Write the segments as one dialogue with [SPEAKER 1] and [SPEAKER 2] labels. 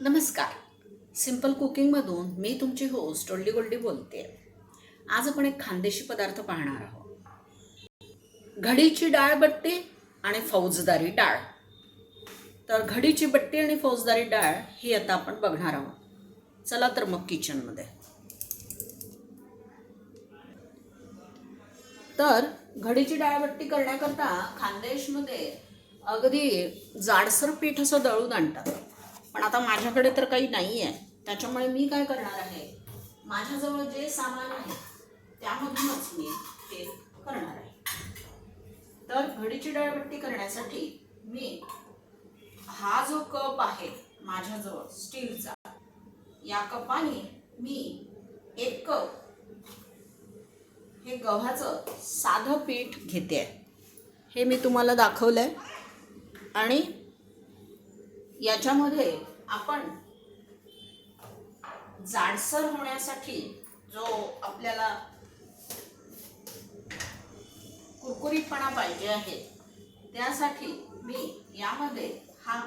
[SPEAKER 1] नमस्कार. सिंपल कुकिंगमधून मी तुमची होस्ट ओल्डी गोल्डी बोलते. आज आपण एक खानदेशी पदार्थ पाहणार आहोत. घडीची डाळ बट्टी आणि फौजदारी डाळ. तर घडीची बट्टी आणि फौजदारी डाळ ही आता आपण बघणार आहोत. चला तर मग किचनमध्ये तर घडीची डाळबट्टी करण्याकरता खानदेशमध्ये अगदी जाडसर पीठ असं दळून आणतात. पण आता माझ्याकडे तर काही नाही आहे त्याच्यामुळे मी काय करणार आहे? माझ्याजवळ जे सामान आहे त्यामधूनच मी ते करणार आहे. तर घडीची डाळबट्टी करण्यासाठी मी हा जो कप आहे माझ्याजवळ स्टीलचा या कपाने मी एक कप हे गव्हाचं साधं पीठ घेते. हे मी तुम्हाला दाखवलं आहे आणि याच्यामध्ये आपण जाडसर होण्यासाठी जो आपल्याला कुरकुरीतपणा पाहिजे आहे त्यासाठी मी यामध्ये हा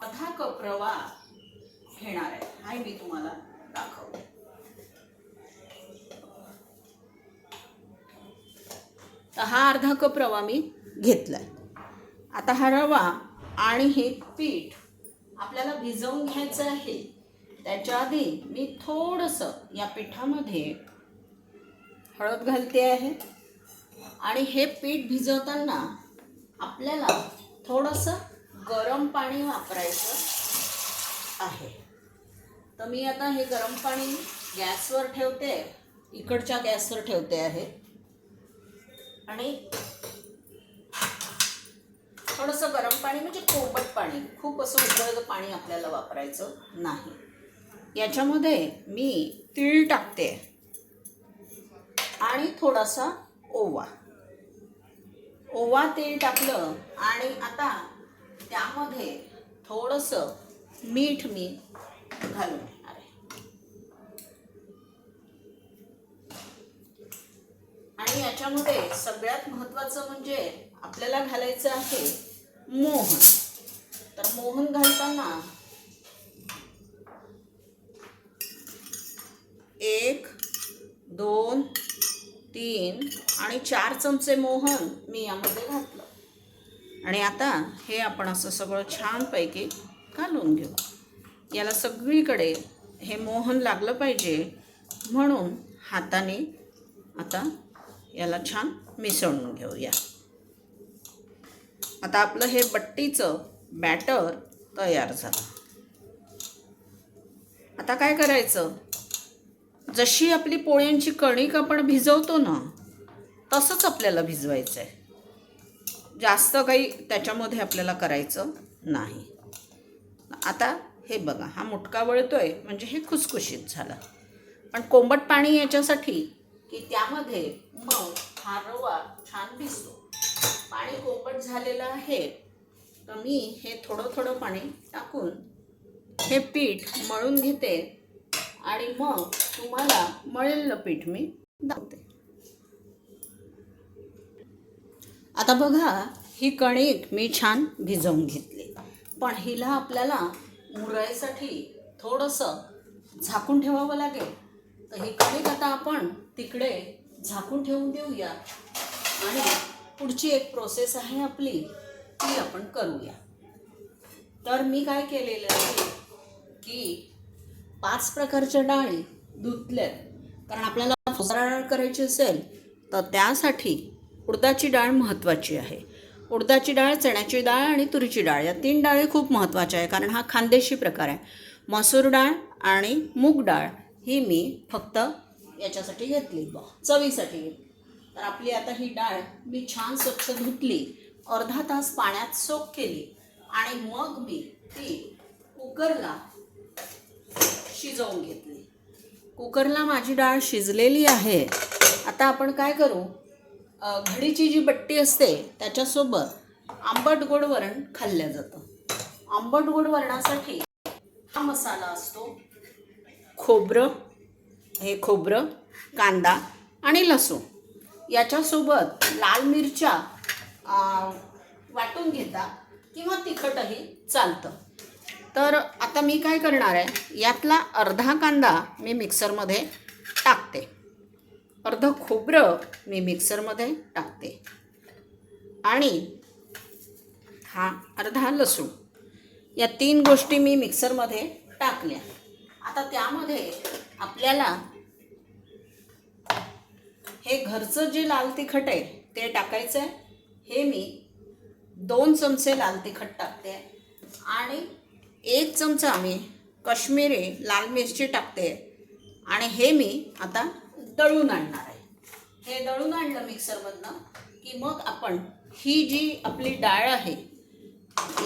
[SPEAKER 1] अर्धा कप घेणार आहे. हाही मी तुम्हाला दाखवते. तर हा अर्धा कप रवा मी घेतलाय. आता हा रवा आणि हे पीठ आपल्याला भिजवून घ्यायचं आहे. त्याच्या आधी मी थोडंसं या पिठामध्ये हळद घालते आहे. आणि हे पीठ भिजवताना आपल्याला थोडंसं गरम पाणी वापरायचं आहे. तर मी आता हे गरम पाणी गॅसवर ठेवते. इकडच्या गॅसवर ठेवते आहे. आणि थोडंसं गरम पाणी म्हणजे कोमट पाणी. खूप असं उकळलं पाणी आपल्याला वापरायचं नाही. याच्यामध्ये मी तीळ टाकते. आणि थोडासा ओवा. ओवा तीळ टाकलं आणि आता त्यामध्ये थोडंसं मीठ मी घालून घेणार आहे. आणि याच्यामध्ये सगळ्यात महत्त्वाचं म्हणजे आपल्याला घालायचं आहे मोहन. तर मोहन घालताना एक दोन तीन आणि चार चमचे मोहन मी यामध्ये घातलं. आणि आता हे आपण असं सगळं छानपैकी घालून घेऊ. याला सगळीकडे हे मोहन लागलं पाहिजे म्हणून हाताने आता याला छान मिसळून घेऊया. आता आपलं हे बट्टीचं बॅटर तयार झालं. आता काय करायचं? जशी आपली पोळ्यांची कणिक आपण भिजवतो ना तसंच आपल्याला भिजवायचं आहे जास्त काही त्याच्यामध्ये आपल्याला करायचं नाही. आता हे बघा हा मुटका वळतोय म्हणजे हे खुसखुशीत झालं. पण कोंबट पाणी याच्यासाठी की त्यामध्ये मग हा रवा छान भिजतो. पाणी कोंबट झालेलं आहे तर मी हे थोडं थोडं पाणी टाकून हे पीठ मळून घेते आणि मग तुम्हाला मळलेलं पीठ मी दाखवते. आता बघा ही कणिक मी छान भिजवून घेतली. पण हिला आपल्याला मुरायसाठी थोडंसं झाकून ठेवावं लागेल. तर ही कणिक आता आपण तिकडे झाकून ठेवून देऊया. आणि पुढची एक प्रोसेस आहे आपली ती आपण करूया. तर मी काय केलेलं आहे की पाच प्रकारच्या डाळी धुतल्यात कारण आपल्याला फसरा डाळ करायची असेल तर त्यासाठी उडदाची डाळ महत्त्वाची आहे. उडदाची डाळ चण्याची डाळ आणि तुरीची डाळ या तीन डाळी खूप महत्त्वाच्या आहे कारण हा खानदेशी प्रकार आहे. मसूर डाळ आणि मूग डाळ ही मी फक्त याच्यासाठी घेतली चवीसाठी घेतली. तर आपली आता ही डाळ मी छान स्वच्छ धुतली. अर्धा तास पाण्यात सोक केली. आणि मग मी ती कुकरला शिजवून घेतली. कुकरला माझी डाळ शिजलेली आहे. आता आपण काय करू? घडीची जी बट्टी असते त्याच्यासोबत आंबट गोड वरण खाल्लं जातं. आंबट गोड वरणासाठी हा मसाला असतो खोबरं हे खोबरं कांदा आणि लसूण. याच्यासोबत लाल मिरच्या वाटून घेता किंवा तिखटही चालतं. तर आता मी काय करणार आहे यातला अर्धा कांदा मी मिक्सरमध्ये टाकते. अर्ध खोबरं मी मिक्सरमध्ये टाकते. आणि हा अर्धा लसूण या तीन गोष्टी मी मिक्सरमध्ये टाकल्या. आता त्यामध्ये आपल्याला हे घरचं जे लाल तिखट आहे ते टाकायचं आहे. हे मी दोन चमचे लाल तिखट टाकते आणि एक चमचा मी कश्मीरी लाल मिरची टाकते आणि हे मी आता दळून आणणार आहे. हे दळून आणलं मिक्सरमधनं की मग आपण ही जी आपली डाळ आहे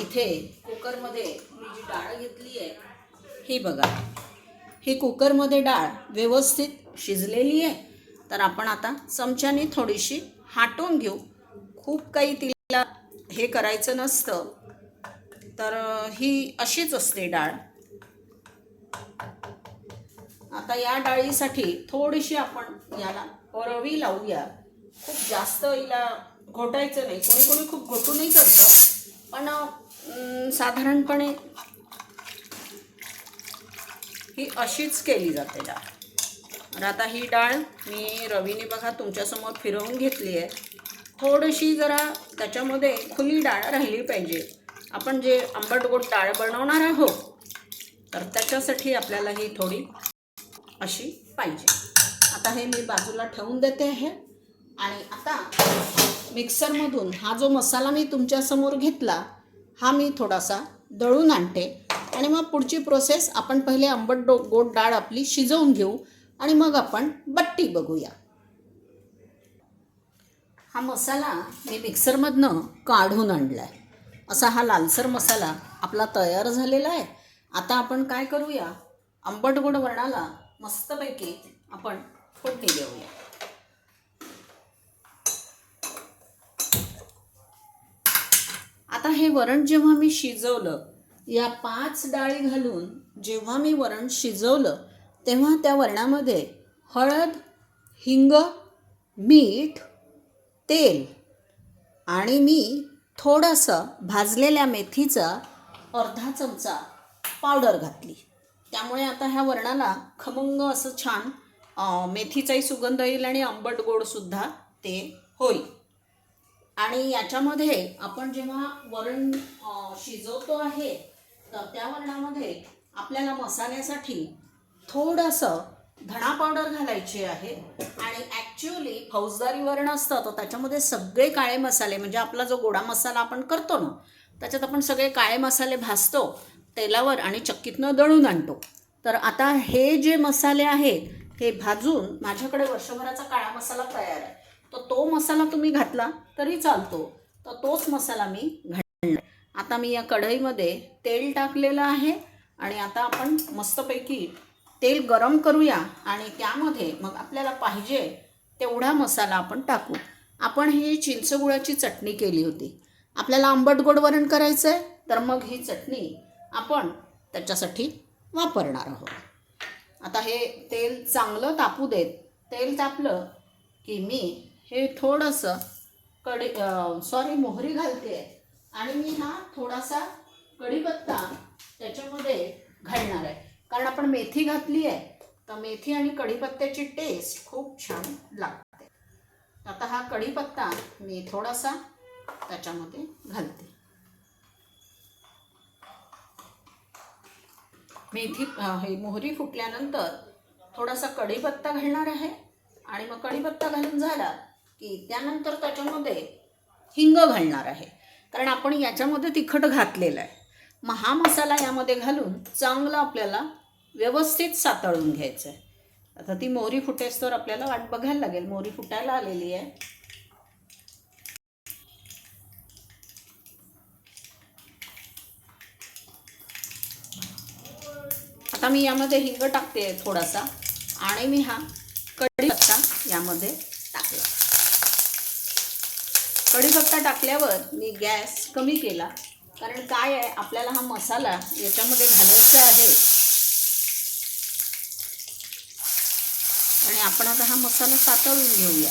[SPEAKER 1] इथे कुकरमध्ये मी जी डाळ घेतली आहे ही बघा. ही कुकरमध्ये डाळ व्यवस्थित शिजलेली आहे. तर आपण आता चमच्याने थोडीशी हाटून घेऊ. खूप काही तिला हे करायचं नसतं. तर ही अशीच असते डाळ. आता या डाळीसाठी थोडीशी आपण याला परवी लावूया. खूप जास्त हिला घोटायचं नाही. कोणी कोणी खूप घोटूनही करतं. पण साधारणपणे ही अशीच केली जाते डाळ. तर आता ही डाळ मी रवीने बघा तुमच्यासमोर फिरवून घेतली आहे. थोडीशी जरा त्याच्यामध्ये खुली डाळ राहिली पाहिजे. आपण जे आंबट गोड डाळ बनवणार आहोत तर त्याच्यासाठी आपल्याला ही थोडी अशी पाहिजे. आता हे मी बाजूला ठेवून देते आहे. आणि आता मिक्सरमधून हा जो मसाला मी तुमच्यासमोर घेतला हा मी थोडासा दळून आणते. आणि मग पुढची प्रोसेस आपण पहिले आंबट डो गोड डाळ आपली शिजवून घेऊ. आणि मग आपण बट्टी बघूया. हा मसाला मी मिक्सरमधनं काढून आणला आहे असा हा लालसर मसाला आपला तयार झालेला आहे. आता आपण काय करूया? आंबट गोड वर्णाला मस्तपैकी आपण फोडणी देऊया. आता हे वरण जेव्हा मी शिजवलं या पाच डाळी घालून जेव्हा मी वरण शिजवलं तेव्हा त्या वर्णामध्ये हळद हिंग मीठ तेल आणि मी थोडंसं भाजलेल्या मेथीचा अर्धा चमचा पावडर घातली. त्यामुळे आता ह्या वर्णाला खमंग असं छान मेथीचाही सुगंध येईल आणि आंबट गोडसुद्धा ते होईल. आणि याच्यामध्ये आपण जेव्हा वरण शिजवतो आहे तर त्या वर्णामध्ये आपल्याला मसाल्यासाठी थोडंसं धणा पावडर घालायची आहे. आणि ॲक्च्युली फौजदारी वरण असतं तर त्याच्यामध्ये सगळे काळे मसाले म्हणजे आपला जो गोडा मसाला आपण करतो ना त्याच्यात आपण सगळे काळे मसाले भाजतो तेलावर आणि चक्कीतनं दळून आणतो. तर आता हे जे मसाले आहेत हे भाजून माझ्याकडे वर्षभराचा काळा मसाला तयार आहे. तर तो मसाला तुम्ही घातला तरी चालतो. तर तोच मसाला मी घालणार. आता मी या कढईमध्ये तेल टाकलेलं आहे आणि आता आपण मस्तपैकी तेल गरम करूया आणि त्यामध्ये मग आपल्याला पाहिजे तेवढा मसाला आपण टाकू. आपण ही चिंचगुळाची चटणी केली होती. आपल्याला आंबट गोड वरण करायचं आहे तर मग ही चटणी आपण त्याच्यासाठी वापरणार आहोत. आता हे तेल चांगलं तापू देत. तेल तापलं की मी हे थोडंसं कढी सॉरी मोहरी घालते. आणि मी हा थोडासा कढीपत्ता त्याच्यामध्ये घालणार आहे. कारण आपण मेथी घातली आहे तर मेथी आणि कढीपत्त्याची टेस्ट खूप छान लागते. आता हा कढीपत्ता मी थोडासा त्याच्यामध्ये घालते. मेथी हे मोहरी फुटल्यानंतर थोडासा कढीपत्ता घालणार आहे आणि मग कढीपत्ता घालून झाला की त्यानंतर त्याच्यामध्ये हिंग घालणार आहे. कारण आपण याच्यामध्ये तिखट घातलेलं आहे. मग हा मसाला यामध्ये घालून चांगला आपल्याला व्यवस्थित सातळून घ्यायचं आहे आता ती मोहरी फुटेस तर आपल्याला वाट बघायला लागेल. मोहरी फुटायला आलेली आहे. आता मी यामध्ये हिंग टाकते थोडासा आणि मी हा कढीपत्ता यामध्ये टाकला. कढीपत्ता टाकल्यावर मी गॅस कमी केला. कारण काय आहे आपल्याला हा मसाला याच्यामध्ये घालायचा आहे. आणि आपण आता हा मसाला सातळून घेऊया.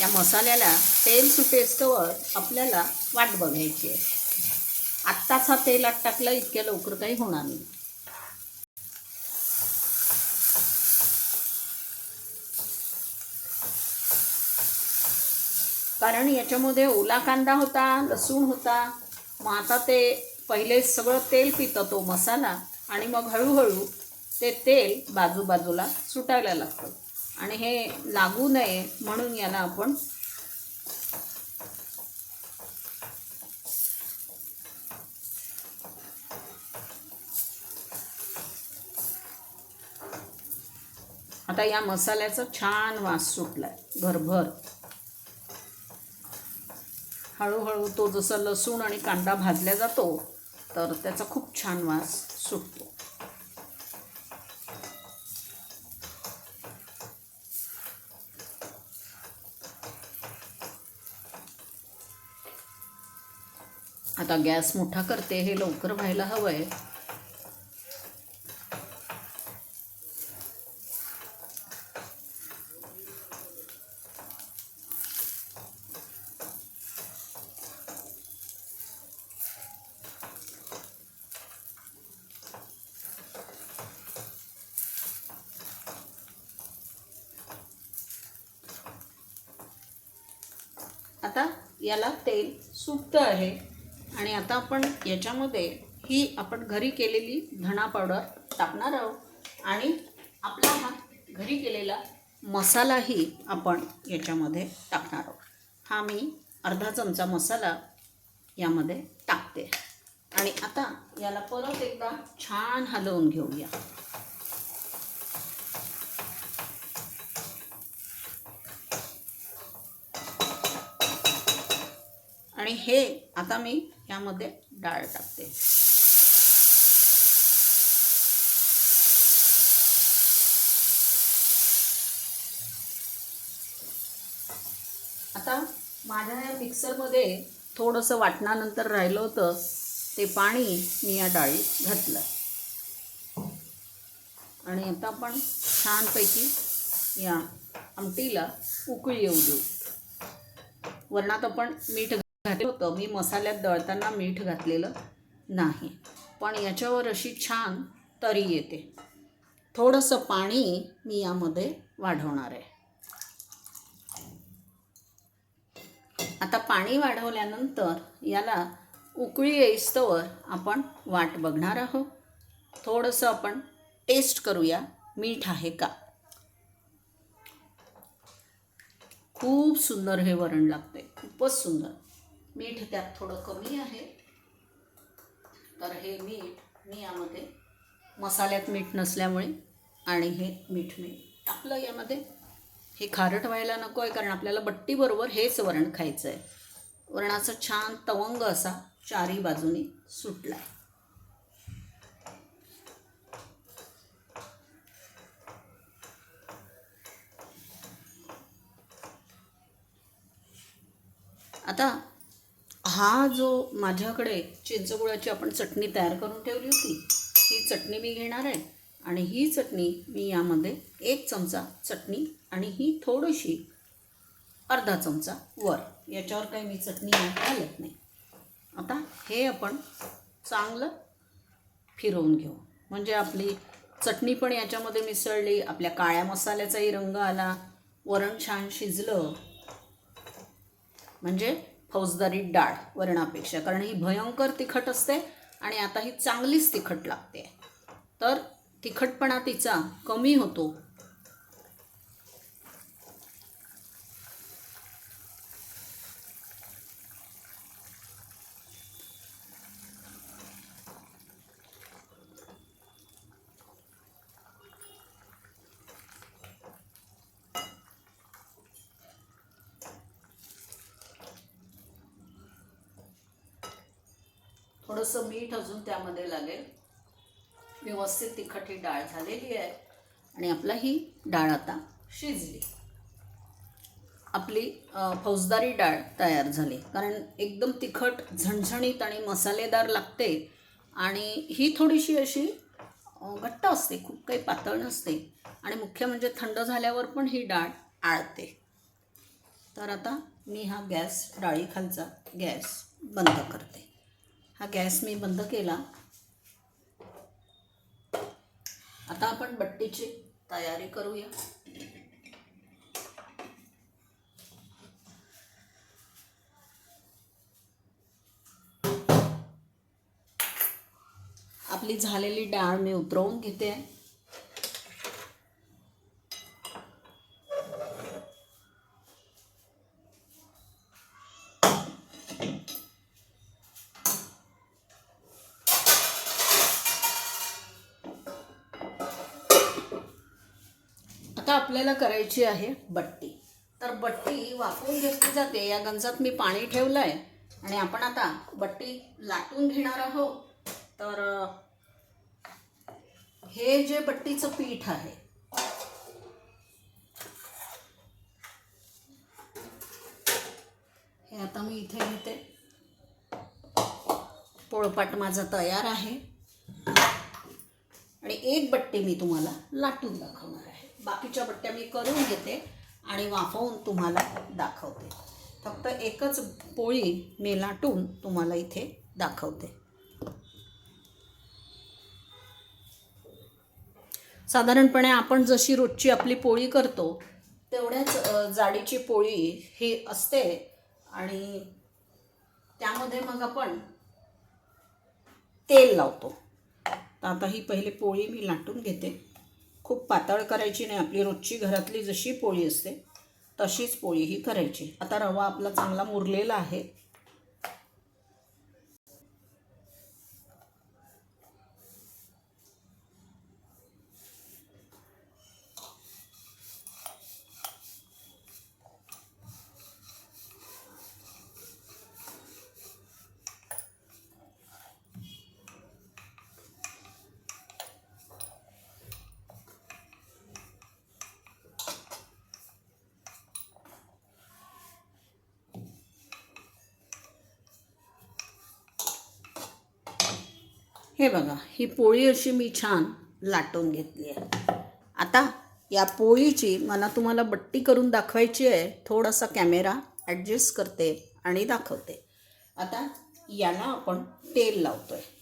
[SPEAKER 1] या मसाल्याला तेल सुटेस्तवर आपल्याला वाट बघायची आहे. आत्ताच हा तेलात टाकला इतक्या लवकर काही होणार नाही. कारण याच्यामध्ये ओला कांदा होता लसूण होता. मग आता ते पहिले सगळं तेल पितं तो मसाला आणि मग हळूहळू ते तेल बाजूबाजूला सुटायला लागतं. आणि हे लागू नये म्हणून याला आपण आता या मसाल्याचा छान वास सुटलाय. घरभर हळूहळू तो जसं लसूण आणि कांदा भाजला जातो तर त्याचा खूप छान वास सुटतो. आता गॅस मोठा करते हे लवकर व्हायला हवं आहे आता याला तेल सुटतं आहे. आणि आता आपण याच्यामध्ये ही आपण घरी केलेली धणा पावडर टाकणार आहोत. आणि आपला हा घरी केलेला मसालाही आपण याच्यामध्ये टाकणार आहोत. हा मी अर्धा चमचा मसाला यामध्ये टाकते. आणि आता याला परत एकदा छान हलवून घेऊया. आणि हे आता मी यामध्ये डाळ टाकते. आता माझ्या या मिक्सरमध्ये थोडंसं वाटणानंतर राहिलं होतं ते पाणी मी या डाळीत घातलं. आणि आता आपण छानपैकी या आमटीला उकळी येऊ देऊ. वरणात आपण मीठ घातलं होतं. मी मसाल्यात दळताना मीठ घातलेलं नाही. पण याच्यावर अशी छान तरी येते. थोडंसं पाणी मी यामध्ये वाढवणार आहे. आता पाणी वाढवल्यानंतर याला उकळी येईस्तवर आपण वाट बघणार आहोत. थोडंसं आपण टेस्ट करूया मीठ आहे का? खूप सुंदर हे वरण लागते खूपच सुंदर. मीठ त्यात थोडं कमी आहे. तर हे मीठ मी यामध्ये मसाल्यात मीठ नसल्यामुळे आणि हे मीठ मी टाकलं यामध्ये. हे खारट व्हायला नको आहे कारण आपल्याला बट्टीबरोबर हेच वरण खायचं आहे वरणाचा छान तवंग असा चारी बाजूनी सुटला. आहे आता हा जो माझ्याकडे चिंचगुळाची आपण चटणी तयार करून ठेवली होती ही चटणी मी घेणार आहे आणि ही चटणी मी यामध्ये एक चमचा चटणी आणि ही थोडीशी अर्धा चमचा वर. याच्यावर काही मी चटणी घालत नाही. आता हे आपण चांगलं फिरवून घेऊ. म्हणजे आपली चटणी पण याच्यामध्ये मिसळली आपल्या काळ्या मसाल्याचाही रंग आला वरण छान शिजलं. म्हणजे फौजदारी डाळ वरणापेक्षा. कारण ही भयंकर तिखट असते आणि आता ही चांगलीच तिखट लागते. तर तिखटपणा तिचा कमी होतो. थोडंसं मीठ अजून त्यामध्ये लागेल. व्यवस्थित तिखट ही डाळ झालेली आहे. आणि आपला ही डाळ आता शिजली. आपली फौजदारी डाळ तयार झाली. कारण एकदम तिखट झणझणीत आणि मसालेदार लागते. आणि ही थोडीशी अशी घट्ट असते खूप काही पातळ नसते. आणि मुख्य म्हणजे थंड झाल्यावर पण ही डाळ आळते. तर आता मी हा गॅस डाळीखालचा गॅस बंद करते. हा गॅस मी बंद केला. आता आपण बट्टीची तयारी करूया. आपली झालेली डाळ मी उतरवून घेते. आता आपल्याला करायची आहे बट्टी. तर बट्टी वाफवून घेतली जाते. या गंजात मी पाणी ठेवलं आहे आणि आपण आता बट्टी लाटून घेणार आहोत. तर हे जे बट्टीचं पीठ आहे हे आता मी इथे घेते. पोळपाट माझा तयार आहे. आणि एक बट्टी मी तुम्हाला लाटून दाखवणार आहे. बाकीच्या बट्ट्या मी करून घेते आणि वाफवून तुम्हाला दाखवते. फक्त एकच पोळी मी लाटून तुम्हाला इथे दाखवते. साधारणपणे आपण जशी रोजची आपली पोळी करतो तेवढ्याच जाडीची पोळी ही असते आणि त्यामध्ये मग आपण तेल लावतो. आता ही पहिली पोळी मी लाटून घेते. खूप पातळ करायची नाही. आपली रोजची घरातली जशी पोळी असते तशीच पोळी ही करायची. आता रवा आपला चांगला मुरलेला आहे. हे बघा ही पोळी अशी मी छान लाटून घेतली आहे. आता या पोळीची मला तुम्हाला बट्टी करून दाखवायची आहे. थोडासा कॅमेरा ॲडजस्ट करते आणि दाखवते. आता याला आपण तेल लावतो आहे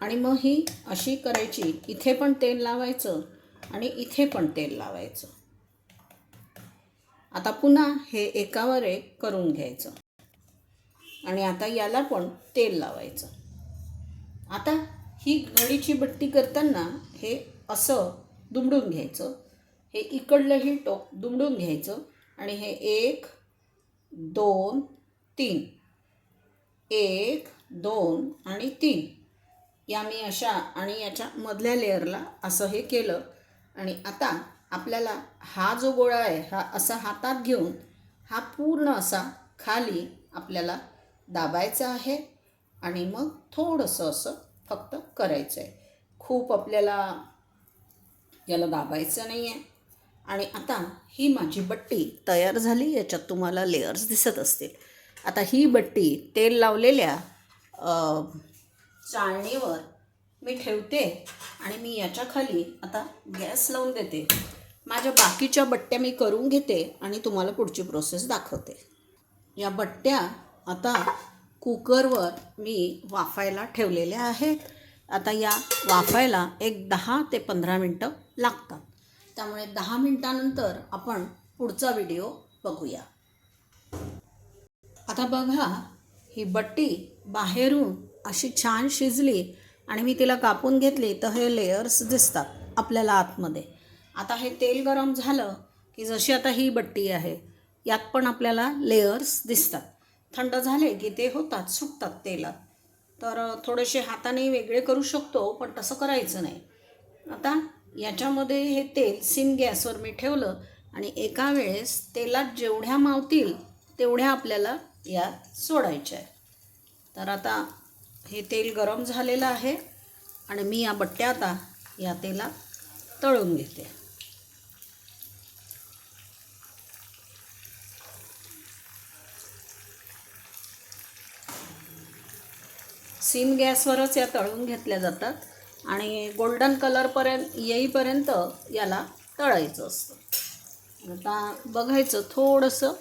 [SPEAKER 1] आणि मग ही अशी करायची इथे पण तेल लावायचं आणि इथे पण तेल लावायचं. आता पुन्हा हे एकावर एक करून घ्यायचं. आणि आता याला पण तेल लावायचं. आता ही गळीची बट्टी करताना हे असं दुमडून घ्यायचं. हे इकडलंही टोक दुमडून घ्यायचं. आणि हे एक दोन तीन. एक दोन आणि तीन. या मी अशा आणि याच्या मधल्या लेअरला असं हे केलं. आणि आता आपल्याला हा जो गोळा आहे हा असा हातात घेऊन हा पूर्ण असा खाली आपल्याला दाबायचा आहे आणि मग थोडंसं असं फक्त करायचं आहे. खूप आपल्याला याला दाबायचं नाही आहे. आणि आता ही माझी बट्टी तयार झाली याच्यात तुम्हाला लेअर्स दिसत असतील. आता ही बट्टी तेल लावलेल्या चाळणीवर मी ठेवते आणि मी याच्याखाली आता गॅस लावून देते. माझ्या बाकीच्या बट्ट्या मी करून घेते आणि तुम्हाला पुढची प्रोसेस दाखवते. या बट्ट्या आता कुकरवर मी वाफायला ठेवलेल्या आहेत. आता या वाफायला एक दहा ते पंधरा मिनटं लागतात. त्यामुळे दहा मिनटानंतर आपण पुढचा व्हिडिओ बघूया. आता बघा ही बट्टी बाहेरून अशी छान शिजली आणि मी तिला कापून घेतली तर हे लेयर्स दिसतात आपल्याला आतमध्ये. आता हे तेल गरम झालं की जशी आता ही बट्टी आहे यात पण आपल्याला लेयर्स दिसतात. थंड झाले की ते होतात सुटतात तेलात. तर थोडेसे हाताने वेगळे करू शकतो पण तसं करायचं नाही. आता याच्यामध्ये हे तेल सिम गॅसवर मी ठेवलं आणि एका वेळेस तेलात जेवढ्या मावतील तेवढ्या आपल्याला यात सोडायच्या आहे तर आता हे तेल गरम झालेलं आहे आणि मी या बट्ट्या आता या तेलात तळून घेते. सिम गॅसवरच या तळून घेतल्या जातात आणि गोल्डन कलरपर्यंत येईपर्यंत याला तळायचं असतं. आता बघायचं थोडंसं.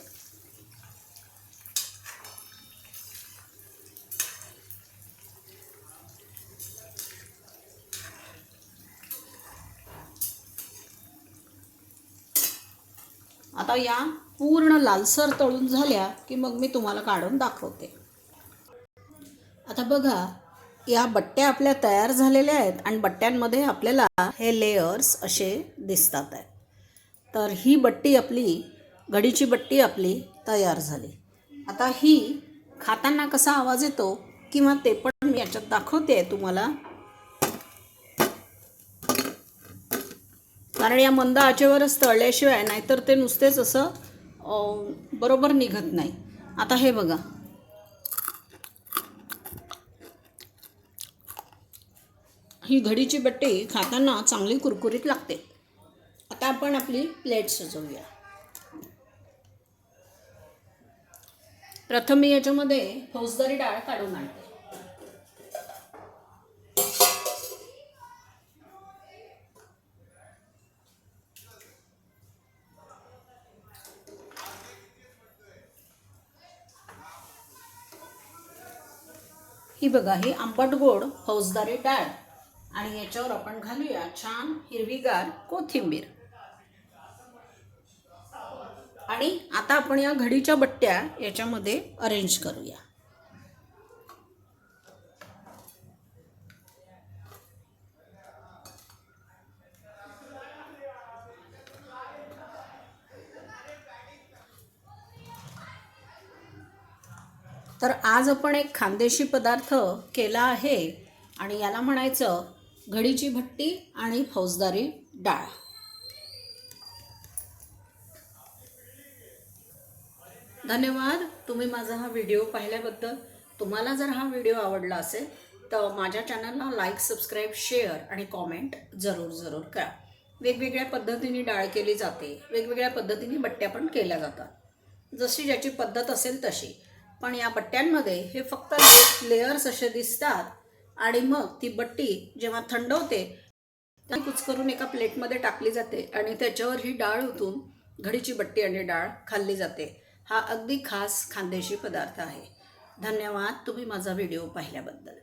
[SPEAKER 1] आता या पूर्ण लालसर तळून झाल्या की मग मी तुम्हाला काढून दाखवते. आता बघा या बट्ट्या आपल्या तयार झालेल्या आहेत आणि बट्ट्यांमध्ये आपल्याला हे लेयर्स असे दिसतात आहेत. तर ही बट्टी आपली घडीची बट्टी आपली तयार झाली. आता ही खाताना कसा आवाज येतो किंवा ते पण मी याच्यात दाखवते आहे तुम्हाला. कारण या मंद आचेवरच तळल्याशिवाय नाहीतर ते नुसतेच असं बरोबर निघत नाही. आता हे बघा. ही घडीची बट्टी खाताना चांगली कुरकुरीत लागते. आता आपण आपली प्लेट सजवूया. प्रथम मी याच्यामध्ये फौजदारी डाळ काढून आणते. ही बघा ही आंबट गोड फौजदारी डाळ. आणि याच्यावर आपण घालूया छान हिरवीगार कोथिंबीर. आणि आता आपण या घडीच्या बट्ट्या याच्यामध्ये अरेंज करूया. तर आज आपण एक खानदेशी पदार्थ केला आहे आणि याला म्हणायचं घडीची भट्टी आणि फौजदारी डाळ. धन्यवाद. तुम्ही माझा हा व्हिडिओ पाहिल्याबद्दल. तुम्हाला जर हा व्हिडिओ आवडला असेल तर माझ्या चॅनलला लाईक सबस्क्राईब शेअर आणि कॉमेंट जरूर जरूर करा. वेगवेगळ्या पद्धतीने डाळ केली जाते. वेगवेगळ्या पद्धतीने बट्ट्या पण केल्या जातात. जशी ज्याची पद्धत असेल तशी. पण या बट्ट्यांमध्ये हे फक्त लेयर्स असे दिसतात आणि मग ती बट्टी जेव्हा थंड होते ती कुचकरून एका प्लेटमध्ये टाकली जाते आणि त्याच्यावर ही डाळ ओतून घडीची बट्टी आणि डाळ खाल्ली जाते. हा अगदी खास खानदेशी पदार्थ आहे. धन्यवाद तुम्ही माझा व्हिडिओ पाहिल्याबद्दल.